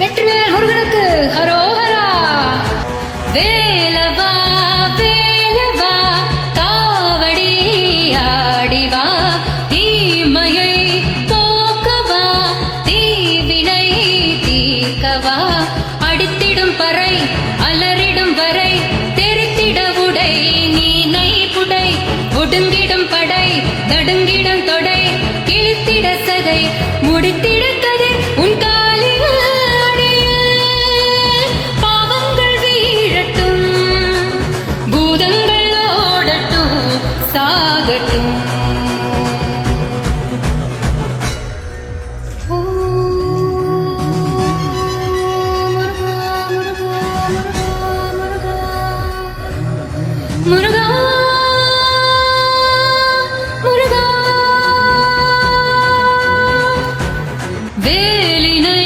வெற்றிவேல் முருகனுக்கு ஹரோஹரா. வேலவா வேலவா காவடி ஆடிவா. தீமையை போக்கவா தீவினை தீர்க்கவா. அடித்திடும் பறை அலறிடும் வரை தெரித்திட உடை நீனை புடை. ஒடுங்கிடும் படை தடுங்கிடும் தொடை கிழித்திட சதை முடித்திட கதை உன் வேலினை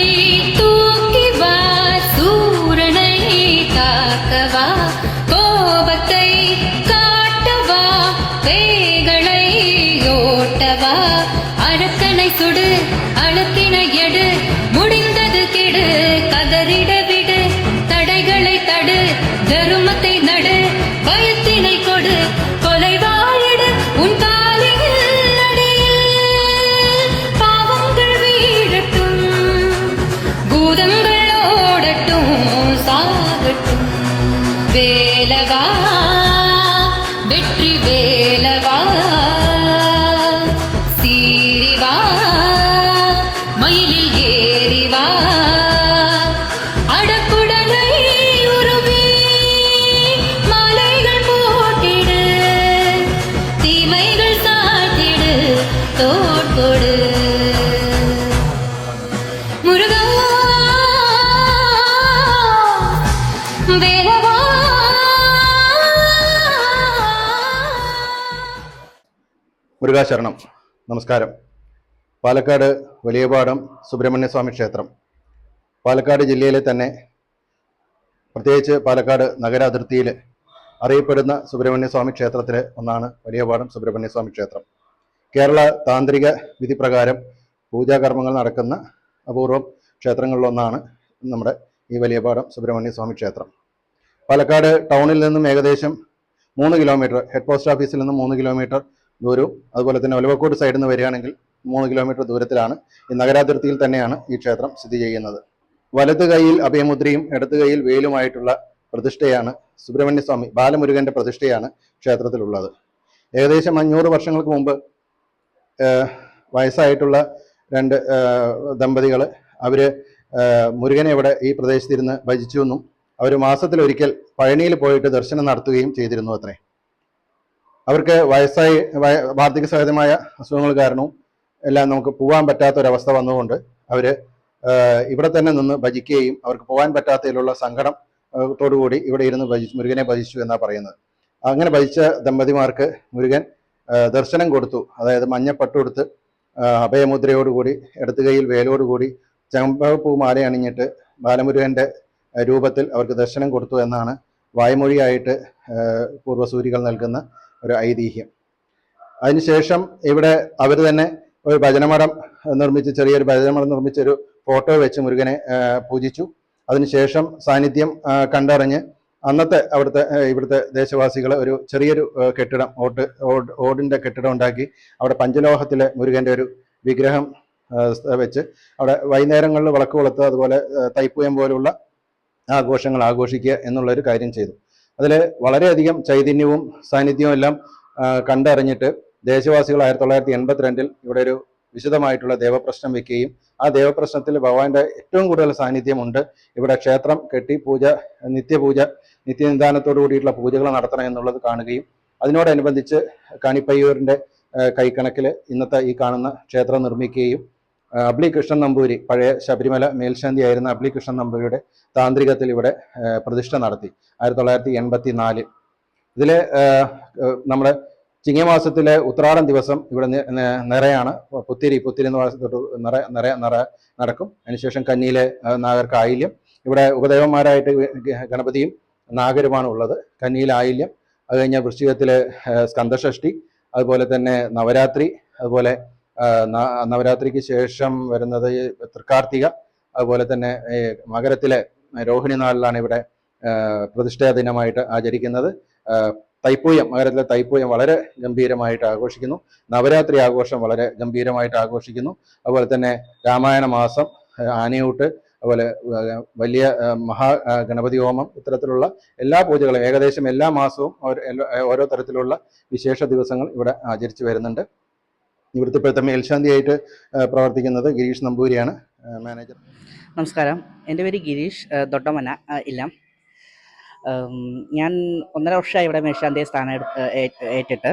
മുരുകാശരണം. നമസ്കാരം. പാലക്കാട് വലിയപാടം സുബ്രഹ്മണ്യസ്വാമി ക്ഷേത്രം. പാലക്കാട് ജില്ലയിലെ തന്നെ പ്രത്യേകിച്ച് പാലക്കാട് നഗര അതിർത്തിയിൽ അറിയപ്പെടുന്ന സുബ്രഹ്മണ്യസ്വാമി ക്ഷേത്രത്തിലെ ഒന്നാണ് വലിയപാടം സുബ്രഹ്മണ്യസ്വാമി ക്ഷേത്രം. കേരള താന്ത്രിക വിധി പ്രകാരം പൂജാകർമ്മങ്ങൾ നടക്കുന്ന അപൂർവം ക്ഷേത്രങ്ങളിലൊന്നാണ് നമ്മുടെ ഈ വലിയപാടം സുബ്രഹ്മണ്യസ്വാമി ക്ഷേത്രം. പാലക്കാട് ടൗണിൽ നിന്നും ഏകദേശം മൂന്ന് കിലോമീറ്റർ ഹെഡ് പോസ്റ്റ് ഓഫീസിൽ നിന്നും മൂന്ന് കിലോമീറ്റർ ദൂരവും. അതുപോലെ തന്നെ ഒലവക്കോട് സൈഡിൽ നിന്ന് വരികയാണെങ്കിൽ മൂന്ന് കിലോമീറ്റർ ദൂരത്തിലാണ്. ഈ നഗരാതിർത്തിയിൽ തന്നെയാണ് ഈ ക്ഷേത്രം സ്ഥിതി ചെയ്യുന്നത്. വലത് കൈയിൽ അഭയമുദ്രയും ഇടത് കൈയിൽ വേലുമായിട്ടുള്ള പ്രതിഷ്ഠയാണ് സുബ്രഹ്മണ്യസ്വാമി ബാലമുരുകന്റെ പ്രതിഷ്ഠയാണ് ക്ഷേത്രത്തിലുള്ളത്. ഏകദേശം അഞ്ഞൂറ് വർഷങ്ങൾക്ക് മുമ്പ് വയസ്സായിട്ടുള്ള രണ്ട് ദമ്പതികൾ അവർ മുരുകനെ ഇവിടെ ഈ പ്രദേശത്തിരുന്ന് ഭജിച്ചു എന്നും അവർ മാസത്തിലൊരിക്കൽ പഴനിയിൽ പോയിട്ട് ദർശനം നടത്തുകയും ചെയ്തിരുന്നു അത്രേ. അവർക്ക് വയസ്സായി വാർദ്ധക്യ സഹജമായ അസുഖങ്ങൾ കാരണവും എല്ലാം നമുക്ക് പോകാൻ പറ്റാത്ത ഒരവസ്ഥ വന്നുകൊണ്ട് അവർ ഇവിടെ തന്നെ നിന്ന് ഭജിക്കുകയും അവർക്ക് പോകാൻ പറ്റാത്തതിലുള്ള സങ്കടം ഇവിടെ ഇരുന്ന് ഭജിച്ചു മുരുകനെ ഭജിച്ചു എന്നാണ് പറയുന്നത്. അങ്ങനെ ഭജിച്ച ദമ്പതിമാർക്ക് മുരുകൻ ദർശനം കൊടുത്തു. അതായത് മഞ്ഞപ്പട്ട് കൊടുത്ത് അഭയമുദ്രയോടുകൂടി ഇടത്ത് കൈയിൽ വേലോടുകൂടി ചമ്പപ്പൂ മാല അണിഞ്ഞിട്ട് ബാലമുരുകന്റെ രൂപത്തിൽ അവർക്ക് ദർശനം കൊടുത്തു എന്നാണ് വായ്മൊഴിയായിട്ട് പൂർവസൂരികൾ നൽകുന്ന ഒരു ഐതിഹ്യം. അതിനുശേഷം ഇവിടെ അവർ തന്നെ ഒരു ഭജനമഠം നിർമ്മിച്ച് ചെറിയൊരു ഭജനമഠം നിർമ്മിച്ചൊരു ഫോട്ടോ വെച്ച് മുരുകനെ പൂജിച്ചു. അതിനുശേഷം സാന്നിധ്യം കണ്ടറിഞ്ഞ് അന്നത്തെ അവിടുത്തെ ഇവിടുത്തെ ദേശവാസികൾ ഒരു ചെറിയൊരു കെട്ടിടം ഓട്ട് ഓട് ഓടിന്റെ കെട്ടിടം ഉണ്ടാക്കി. അവിടെ പഞ്ചലോഹത്തിലെ മുരുകന്റെ ഒരു വിഗ്രഹം വെച്ച് അവിടെ വൈകുന്നേരങ്ങളിൽ വിളക്ക് കൊളുത്ത് അതുപോലെ തൈപ്പൂയം പോലുള്ള ആഘോഷങ്ങൾ ആഘോഷിക്കുക എന്നുള്ളൊരു കാര്യം ചെയ്തു. അതിൽ വളരെയധികം ചൈതന്യവും സാന്നിധ്യവും എല്ലാം കണ്ടറിഞ്ഞിട്ട് ദേശവാസികൾ ആയിരത്തി തൊള്ളായിരത്തി എൺപത്തിരണ്ടിൽ ഇവിടെ ഒരു വിശദമായിട്ടുള്ള ദേവപ്രശ്നം വെക്കുകയും ആ ദേവപ്രശ്നത്തിൽ ഭഗവാന്റെ ഏറ്റവും കൂടുതൽ സാന്നിധ്യമുണ്ട്. ഇവിടെ ക്ഷേത്രം കെട്ടി പൂജ നിത്യപൂജ നിത്യനിദാനത്തോടു കൂടിയിട്ടുള്ള പൂജകൾ നടത്തണം എന്നുള്ളത് കാണുകയും അതിനോടനുബന്ധിച്ച് കാണിപ്പയ്യൂരിന്റെ കൈക്കണക്കിൽ ഇന്നത്തെ ഈ കാണുന്ന ക്ഷേത്രം നിർമ്മിക്കുകയും അബ്ലി കൃഷ്ണൻ നമ്പൂരി പഴയ ശബരിമല മേൽശാന്തി ആയിരുന്ന അബ്ലി കൃഷ്ണൻ നമ്പൂരിയുടെ താന്ത്രികത്തിൽ ഇവിടെ പ്രതിഷ്ഠ നടത്തി ആയിരത്തി തൊള്ളായിരത്തി എൺപത്തി നാലിൽ ഇതിൽ നമ്മുടെ ചിങ്ങമാസത്തിലെ ഉത്രാടം ദിവസം ഇവിടെ നിറയാണ്. പുത്തിരി പുത്തിരി എന്ന് പറഞ്ഞ നിറ നിറ നിറ നടക്കും. അതിനുശേഷം കന്നിയിലെ നാഗർക്ക് ആയില്യം. ഇവിടെ ഉപദേവന്മാരായിട്ട് ഗണപതിയും നാഗരുമാണ് ഉള്ളത്. കന്നിയിൽ ആയില്യം. അത് കഴിഞ്ഞാൽ വൃശ്ചികത്തിലെ സ്കന്ധഷ്ടി. അതുപോലെ തന്നെ നവരാത്രി. അതുപോലെ നവരാത്രിക്ക് ശേഷം വരുന്നത് തൃക്കാർത്തിക അതുപോലെ തന്നെ മകരത്തിലെ രോഹിണി നാളിലാണ് ഇവിടെ പ്രതിഷ്ഠാ ദിനമായിട്ട് ആചരിക്കുന്നത്. തൈപ്പൂയം മകരത്തിലെ തൈപ്പൂയം വളരെ ഗംഭീരമായിട്ട് ആഘോഷിക്കുന്നു. നവരാത്രി ആഘോഷം വളരെ ഗംഭീരമായിട്ട് ആഘോഷിക്കുന്നു. അതുപോലെ തന്നെ രാമായണ മാസം ആനയൂട്ട് അതുപോലെ വലിയ മഹാ ഗണപതി ഹോമം ഇത്തരത്തിലുള്ള എല്ലാ പൂജകളും ഏകദേശം എല്ലാ മാസവും ഓരോ തരത്തിലുള്ള വിശേഷ ദിവസങ്ങൾ ഇവിടെ ആചരിച്ചു വരുന്നുണ്ട്. ഇവിടുത്തെ ഇപ്പോഴത്തെ മേൽശാന്തിയായിട്ട് പ്രവർത്തിക്കുന്നത് ഗിരീഷ് നമ്പൂരിയാണ് മാനേജർ. നമസ്കാരം. എന്റെ പേര് ഗിരീഷ് ദൊട്ടമന ഇല്ലം. ഞാൻ ഒന്നര വർഷമായി ഇവിടെ മേൽശാന്തിയെ സ്ഥാനം ഏറ്റിട്ട്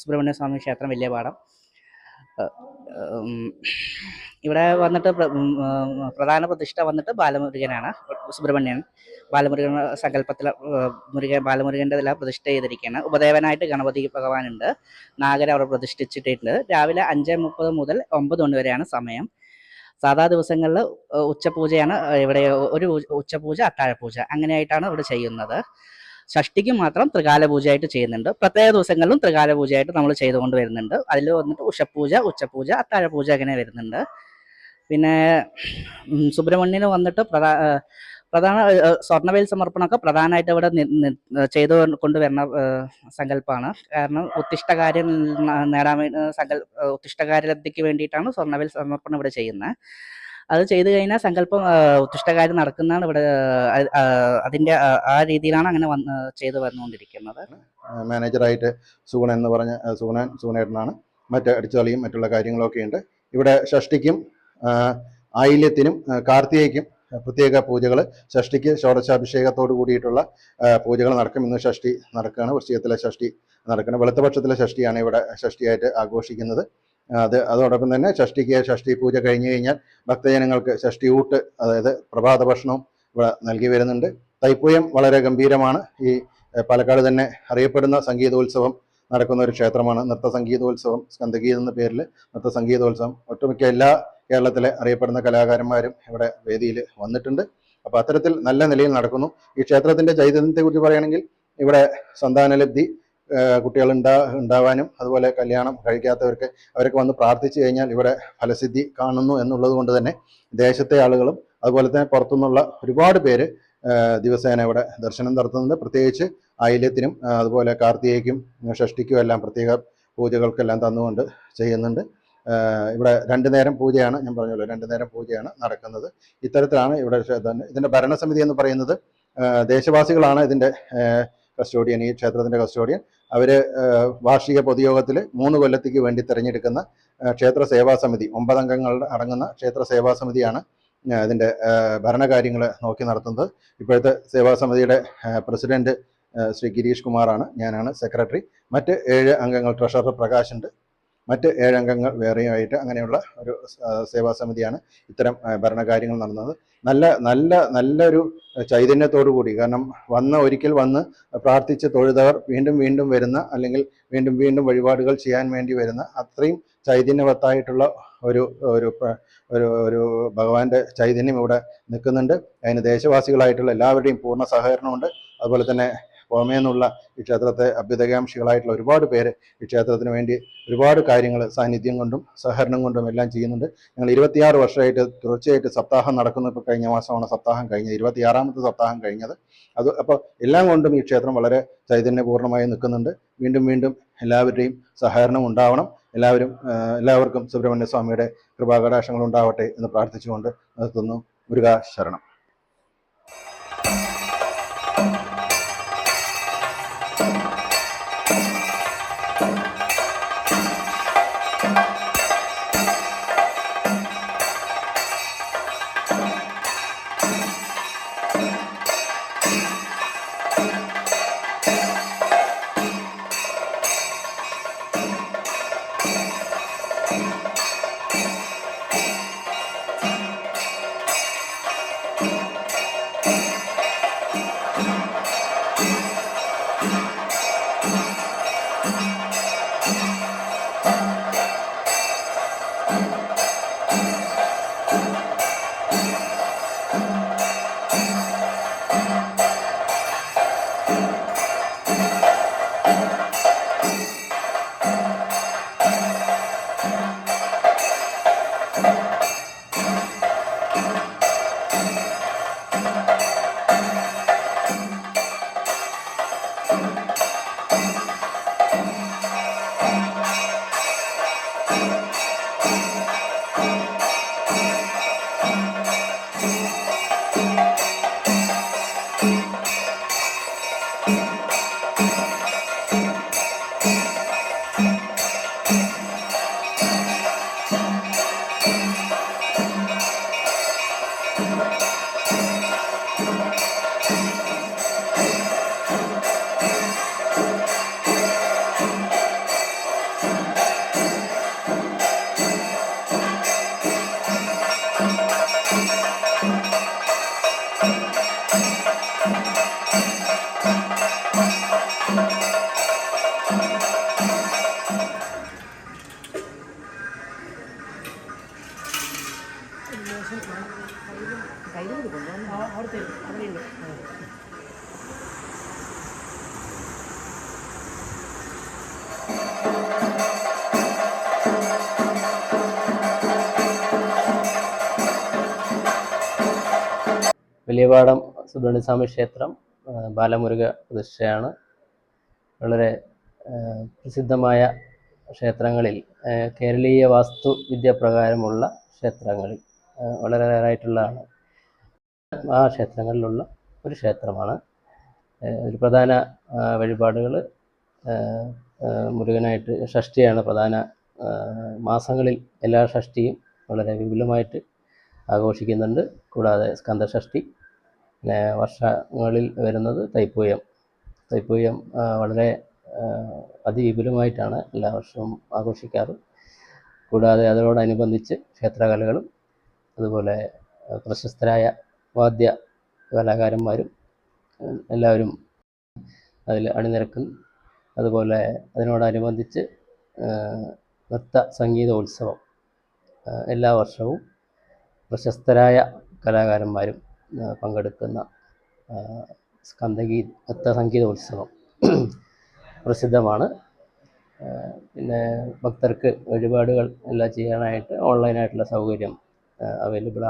സുബ്രഹ്മണ്യ സ്വാമി ക്ഷേത്രം വലിയപാടം ഏഹ് ഉം, ഇവിടെ വന്നിട്ട് പ്രധാന പ്രതിഷ്ഠ വന്നിട്ട് ബാലമുരുകനാണ്. സുബ്രഹ്മണ്യൻ ബാലമുരുകൻ സങ്കല്പത്തിൽ മുരുകൻ ബാലമുരുകന്റെ എല്ലാം പ്രതിഷ്ഠ ചെയ്തിരിക്കുകയാണ്. ഉപദേവനായിട്ട് ഗണപതി ഭഗവാനുണ്ട്. നാഗര അവിടെ പ്രതിഷ്ഠിച്ചിട്ടുണ്ട്. രാവിലെ അഞ്ച് മുപ്പത് മുതൽ ഒമ്പത് മണി വരെയാണ് സമയം. സാധാ ദിവസങ്ങളിൽ ഉച്ചപൂജയാണ് ഇവിടെ ഒരു ഉച്ചപൂജ അത്താഴപൂജ. അങ്ങനെയായിട്ടാണ് ഇവിടെ ചെയ്യുന്നത്. ഷഷ്ടിക്ക് മാത്രം ത്രികാല പൂജയായിട്ട് ചെയ്യുന്നുണ്ട്. പ്രത്യേക ദിവസങ്ങളിലും ത്രികാല പൂജയായിട്ട് നമ്മൾ ചെയ്തുകൊണ്ട് വരുന്നുണ്ട്. അതിൽ വന്നിട്ട് ഉഷപൂജ ഉച്ചപൂജ അത്താഴപൂജ അങ്ങനെ വരുന്നുണ്ട്. പിന്നെ സുബ്രഹ്മണ്യന് വന്നിട്ട് പ്രധാ പ്രധാന സ്വർണവേൽ സമർപ്പണമൊക്കെ പ്രധാനമായിട്ട് ഇവിടെ ചെയ്തു കൊണ്ടുവരുന്ന സങ്കല്പമാണ് കാരണം ഉത്തിഷ്ടകാര്യം നേടാൻ വേണ്ടി സങ്കൽ ഉത്തിഷ്ടകാര്യലബ്ധിക്ക് വേണ്ടിയിട്ടാണ് സ്വർണവേൽ സമർപ്പണം ഇവിടെ ചെയ്യുന്നത്. അത് ചെയ്തു കഴിഞ്ഞാൽ സങ്കല്പം ഉത്തിഷ്ടകാര്യം നടക്കുന്നതാണ് ഇവിടെ അതിന്റെ ആ- രീതിയിലാണ് അങ്ങനെ വന്ന് ചെയ്തു വന്നുകൊണ്ടിരിക്കുന്നത്. മാനേജറായിട്ട് സുഗുണൻ എന്ന് പറഞ്ഞ സുഗുണൻ സുഗുണേട്ടനാണ്. മറ്റ് അടിച്ചുതളിയും മറ്റുള്ള കാര്യങ്ങളൊക്കെ ഉണ്ട്. ഇവിടെ ഷഷ്ടിക്കും ആയില്യത്തിനും കാർത്തികയ്ക്കും പ്രത്യേക പൂജകൾ ഷഷ്ടിക്ക് ഷോഡശാഭിഷേകത്തോട് കൂടിയിട്ടുള്ള പൂജകൾ നടക്കും. ഇന്ന് ഷഷ്ടി നടക്കുകയാണ്. വൃശ്ചികത്തിലെ ഷഷ്ടി നടക്കുന്നത് വെളുത്തപക്ഷത്തിലെ ഷഷ്ടിയാണ് ഇവിടെ ഷഷ്ടിയായിട്ട് ആഘോഷിക്കുന്നത്. അത് അതോടൊപ്പം തന്നെ ഷഷ്ടിക്ക് ഷഷ്ടി പൂജ കഴിഞ്ഞു കഴിഞ്ഞാൽ ഭക്തജനങ്ങൾക്ക് ഷഷ്ടി ഊട്ട് അതായത് പ്രഭാത ഭക്ഷണവും ഇവിടെ നൽകി വരുന്നുണ്ട്. തൈപ്പൂയം വളരെ ഗംഭീരമാണ്. ഈ പാലക്കാട് തന്നെ അറിയപ്പെടുന്ന സംഗീതോത്സവം നടക്കുന്ന ഒരു ക്ഷേത്രമാണ്. നൃത്ത സംഗീതോത്സവം സ്കന്ദഗീത് എന്ന പേരിൽ നൃത്ത സംഗീതോത്സവം ഒട്ടുമിക്ക എല്ലാ കേരളത്തിലെ അറിയപ്പെടുന്ന കലാകാരന്മാരും ഇവിടെ വേദിയിൽ വന്നിട്ടുണ്ട്. അപ്പോൾ അത്തരത്തിൽ നല്ല നിലയിൽ നടക്കുന്നു. ഈ ക്ഷേത്രത്തിന്റെ ചൈതന്യത്തെ കുറിച്ച് പറയുകയാണെങ്കിൽ ഇവിടെ സന്താനലബ്ധി കുട്ടികൾ ഉണ്ടാ ഉണ്ടാവാനും അതുപോലെ കല്യാണം കഴിക്കാത്തവർക്ക് അവരൊക്കെ വന്ന് പ്രാർത്ഥിച്ചു കഴിഞ്ഞാൽ ഇവിടെ ഫലസിദ്ധി കാണുന്നു എന്നുള്ളത് കൊണ്ട് തന്നെ ദേശത്തെ ആളുകളും അതുപോലെ തന്നെ പുറത്തുനിന്നുള്ള ഒരുപാട് പേര് ദിവസേന ഇവിടെ ദർശനം നടത്തുന്നുണ്ട്. പ്രത്യേകിച്ച് ആയില്യത്തിനും അതുപോലെ കാർത്തികയ്ക്കും ഷഷ്ടിക്കും എല്ലാം പ്രത്യേക പൂജകൾക്കെല്ലാം തന്നുകൊണ്ട് ചെയ്യുന്നുണ്ട്. ഇവിടെ രണ്ടു നേരം പൂജയാണ് ഞാൻ പറഞ്ഞല്ലോ രണ്ടു നേരം പൂജയാണ് നടക്കുന്നത്. ഇത്തരത്തിലാണ് ഇവിടെ ഇതിന്റെ ഭരണസമിതി എന്ന് പറയുന്നത് ദേശവാസികളാണ് ഇതിന്റെ കസ്റ്റോഡിയൻ ഈ ക്ഷേത്രത്തിന്റെ കസ്റ്റോഡിയൻ അവർ വാർഷിക പൊതുയോഗത്തിൽ മൂന്ന് കൊല്ലത്തേക്ക് വേണ്ടി തിരഞ്ഞെടുക്കുന്ന ക്ഷേത്ര സേവാ സമിതി ഒമ്പതംഗങ്ങൾ അടങ്ങുന്ന ക്ഷേത്ര സേവാ സമിതിയാണ് ഇതിന്റെ ഭരണകാര്യങ്ങൾ നോക്കി നടത്തുന്നത്. ഇപ്പോഴത്തെ സേവാ സമിതിയുടെ പ്രസിഡന്റ് ശ്രീ ഗിരീഷ് കുമാറാണ് ഞാനാണ് സെക്രട്ടറി. മറ്റ് ഏഴ് അംഗങ്ങൾ ട്രഷറർ പ്രകാശ് ഉണ്ട്. മറ്റ് ഏഴ് അംഗങ്ങൾ വേറെയുമായിട്ട് അങ്ങനെയുള്ള ഒരു സേവാ സമിതിയാണ് ഇത്തരം ഭരണകാര്യങ്ങൾ നടന്നത്. നല്ല നല്ല നല്ലൊരു ചൈതന്യത്തോടു കൂടി. കാരണം വന്ന ഒരിക്കൽ വന്ന് പ്രാർത്ഥിച്ച് തൊഴുതവർ വീണ്ടും വീണ്ടും വരുന്ന അല്ലെങ്കിൽ വീണ്ടും വീണ്ടും വഴിപാടുകൾ ചെയ്യാൻ വേണ്ടി വരുന്ന അത്രയും ചൈതന്യവത്തായിട്ടുള്ള ഒരു ഒരു ഒരു ഒരു ഭഗവാന്റെ ചൈതന്യം ഇവിടെ നിൽക്കുന്നുണ്ട്. അതിന് ദേശവാസികളായിട്ടുള്ള എല്ലാവരുടെയും പൂർണ സഹകരണമുണ്ട്. അതുപോലെ തന്നെ പുറമേ നിന്നുള്ള ഈ ക്ഷേത്രത്തെ അഭ്യുദകാംക്ഷികളായിട്ടുള്ള ഒരുപാട് പേര് ഈ ക്ഷേത്രത്തിന് വേണ്ടി ഒരുപാട് കാര്യങ്ങൾ സാന്നിധ്യം കൊണ്ടും സഹകരണം കൊണ്ടും എല്ലാം ചെയ്യുന്നുണ്ട്. ഞങ്ങൾ ഇരുപത്തിയാറ് വർഷമായിട്ട് തുടർച്ചയായിട്ട് സപ്താഹം നടക്കുന്നു. ഇപ്പോൾ കഴിഞ്ഞ മാസമാണ് സപ്താഹം കഴിഞ്ഞത്. ഇരുപത്തിയാറാമത്തെ സപ്താഹം കഴിഞ്ഞത്. അത് അപ്പോൾ എല്ലാം കൊണ്ടും ഈ ക്ഷേത്രം വളരെ ചൈതന്യപൂർണമായി നിൽക്കുന്നുണ്ട്. വീണ്ടും വീണ്ടും എല്ലാവരുടെയും സഹകരണം ഉണ്ടാവണം. എല്ലാവരും എല്ലാവർക്കും സുബ്രഹ്മണ്യ സ്വാമിയുടെ കൃപാകടാശങ്ങൾ ഉണ്ടാവട്ടെ എന്ന് പ്രാർത്ഥിച്ചുകൊണ്ട് നിർത്തുന്നു. മുരുക ശരണം വലിയപാടം സുബ്രഹ്മണ്യസ്വാമി ക്ഷേത്രം ബാലമുരുക പ്രതിഷ്ഠയാണ്. വളരെ പ്രസിദ്ധമായ ക്ഷേത്രങ്ങളിൽ കേരളീയ വാസ്തു വിദ്യ പ്രകാരമുള്ള ക്ഷേത്രങ്ങളിൽ വളരെ റയറായിട്ടുള്ളതാണ് ആ ക്ഷേത്രങ്ങളിലുള്ള ഒരു ക്ഷേത്രമാണ്. ഒരു പ്രധാന വഴിപാടുകൾ മുരുകനായിട്ട് ഷഷ്ടിയാണ് പ്രധാന മാസങ്ങളിൽ എല്ലാ ഷഷ്ടിയും വളരെ വിപുലമായിട്ട് ആഘോഷിക്കുന്നുണ്ട്. കൂടാതെ സ്കന്ദഷഷ്ടി പിന്നെ വർഷങ്ങളിൽ വരുന്നത് തൈപ്പൂയം. തൈപ്പൂയം വളരെ അതിവിപുലമായിട്ടാണ് എല്ലാ വർഷവും ആഘോഷിക്കാറ്. കൂടാതെ അതിനോടനുബന്ധിച്ച് ക്ഷേത്രകലകളും അതുപോലെ പ്രശസ്തരായ വാദ്യ കലാകാരന്മാരും എല്ലാവരും അതിൽ അണിനിരക്കുന്നു അതുപോലെ അതിനോടനുബന്ധിച്ച് നൃത്ത സംഗീതോത്സവം എല്ലാ വർഷവും പ്രശസ്തരായ കലാകാരന്മാരും പങ്കെടുക്കുന്ന സ്കന്ദഗീ നൃത്ത സംഗീതോത്സവം പ്രസിദ്ധമാണ്. പിന്നെ ഭക്തർക്ക് വഴിപാടുകൾ എല്ലാം ചെയ്യാനായിട്ട് ഓൺലൈനായിട്ടുള്ള സൗകര്യം അവൈലബിൾ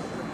after.